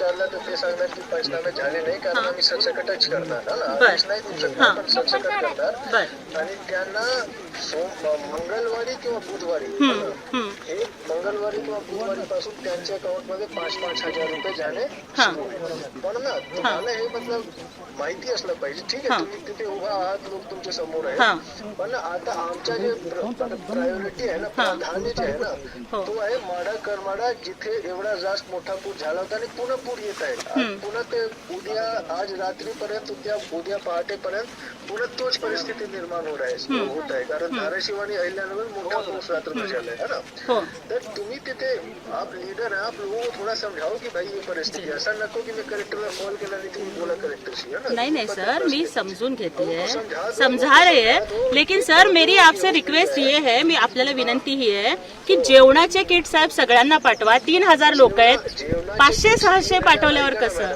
विचारलं तर ते सांगणार की पंचनामे झाले नाही कारण आम्ही करणार हा ना बर. आदेश नाही देऊ शकत हा. पण करणार आणि त्यांना सोम मंगळवारी किंवा बुधवारी. हे मंगळवारी किंवा बुधवारी पासून त्यांच्या अकाउंटमध्ये पाच पाच हजार रुपये हा. होईल. पण ना तुम्हाला हे मतलब माहिती असलं पाहिजे ठीक. आहे तुम्ही तिथे उभा आहात लोक तुमच्यासमोर. आहे पण आता आमच्या जे प्रायोरिटी आहे ना प्राधान्य जे आहे ना हो. तो आहे माडा करमाडा जिथे एवढा जास्त मोठा पूर झाला होता आणि पुन्हा पूर येत आहे आज पुन्हा ते उद्या आज रात्रीपर्यंत उद्या उद्या पहाटेपर्यंत पुन्हा तोच परिस्थिती निर्माण होत आहे होत आहे. कारण धाराशिव आणि अहिल्यानगर मोठा पाऊस रात्र झालाय है ना? हो. तर तुम्ही तिथे आप लीडर आहे आप लोगों को थोड़ा समझाओ की भाई ये परिस्थिती. असं नको की मी कलेक्टरला कॉल केला आणि तुम्ही बोला कलेक्टरशी है ना? नहीं नहीं सर मैं समझून घेती. है समझा रहे हैं लेकिन सर मेरी आपसे रिक्वेस्ट ये है मी आपल्याला विनंती ही आहे की जेवणाचे किट साहेब सगळ्यांना पाठवा. तीन हजार लोक आहेत. पाचशे सहाशे पाठवल्यावर कसं?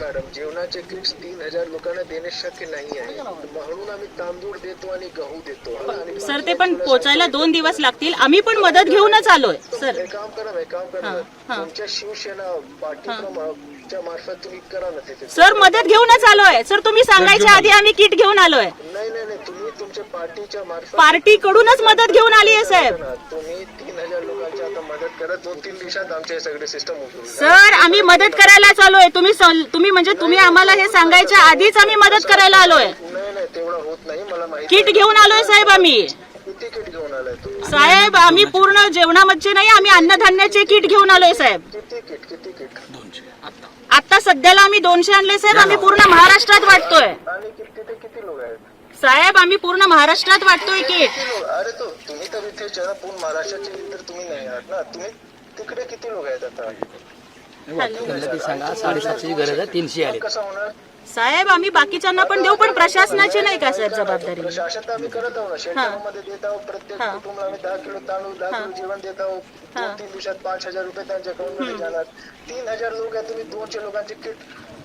मॅडम, जेवणाचे किट्स तीन हजार लोकांना देणे शक्य नाही आहे. म्हणून आम्ही तांदूळ देतो आणि गहू देतो. हा सर ते पण पोचायला दोन दिवस लागतील. आम्ही पण मदत घेऊनच आलोय सर. एक काम करा ना, एक काम करा हा. हा. तुमच्या शिवसेना पार्टीच्या मार्फत तुम्ही करा ना सर मदत घेऊनच आलोय. सर तुम्ही सांगायच्या आधी आम्ही किट घेऊन आलोय. नाही नाही नाही तुम्ही तुमच्या पार्टीच्या मार्फत पार्टी कडूनच मदत घेऊन आली आहे साहेब. तुम्ही तीन हजार लोकांची आता मदत करा दोन तीन दिवसात आमचे हे सगळे सिस्टम सर आम्ही मदत करायला आलोय तुम्ही तुम्ही म्हणजे तुम्ही आम्हाला हे सांगायच्या आधीच आम्ही मदत करायला आलोय. नाही नाही तेवढं होत नाही. मला माहिती किट घेऊन आलोय साहेब आम्ही. किती किट घेऊन आलाय साहेब आम्ही पूर्ण जेवणामध्ये नाही आम्ही अन्नधान्याचे किट घेऊन आलोय साहेब. किती किट किती किट? आता सध्याला आम्ही दोनशे आणले साहेब. आम्ही पूर्ण महाराष्ट्रात वाटतोय. आणि कि- तिथे किती लोक आहेत साहेब आम्ही पूर्ण महाराष्ट्रात वाटतोय लोक अरे तो तुम्ही तर इथे जरा पूर्ण महाराष्ट्राचे तर तुम्ही नाही आहात ना? तुम्ही तिकडे किती लोक आहेत आता? त्यांना ती सांगा साडेसातशेची गरज आहे तीनशे आले कसं होणार? साहेब आम्ही बाकीच्यांना पण देऊ पण प्रशासनाची नाही का साहेब जबाबदारी? प्रशासन तर आम्ही करत आहोत ना. देत आहोत प्रत्येक हा. कुटुंबाला आम्ही दहा किलो तांदूळ दहा किलो जेवण देत आहोत. दोन तीन दिवसात पाच हजार रुपये त्यांच्या अकाउंटमध्ये जाणार. तीन हजार लोक आहेत तुम्ही दोनशे लोकांचे किट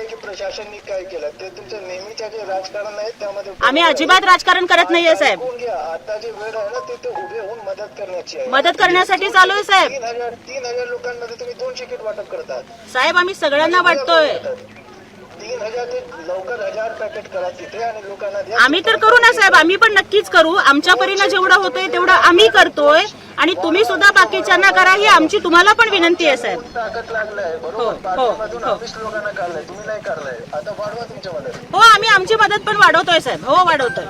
नाही की प्रशासनने काय केलं? ते तुमचं नेहमीच्या जे राजकारण आहे त्यामध्ये आम्ही अजिबात राजकारण करत नाहीये साहेब. ऐकून घ्या? आता जे वेळ आहे ना तिथे उभे होऊन मदत करण्याची आहे. मदत करण्यासाठी चालू आहे साहेब. तीन हजार तीन हजार लोकांमध्ये तुम्ही दोनशे किट वाटप करतात. साहेब आम्ही सगळ्यांना वाटतोय. तीन हजार ते लवकर हजार पॅकेट करा तिथे आणि लोकांना द्या. आम्ही तर करू ना साहेब आम्ही पण नक्कीच करू. आमच्या परीनं जेवढं होतंय तेवढं आम्ही करतोय. आणि तुम्ही सुद्धा बाकीच्यांना करा ही आमची तुम्हाला पण विनंती आहे साहेब. ताकद लागलाय हो, बरोबर? हो, हो. ऑफिस लोकांना काढलाय. तुम्ही नाही काढलाय. आता वाढवा तुमच्या मदत हो आम्ही आमची मदत पण वाढवतोय साहेब. हो वाढवतोय.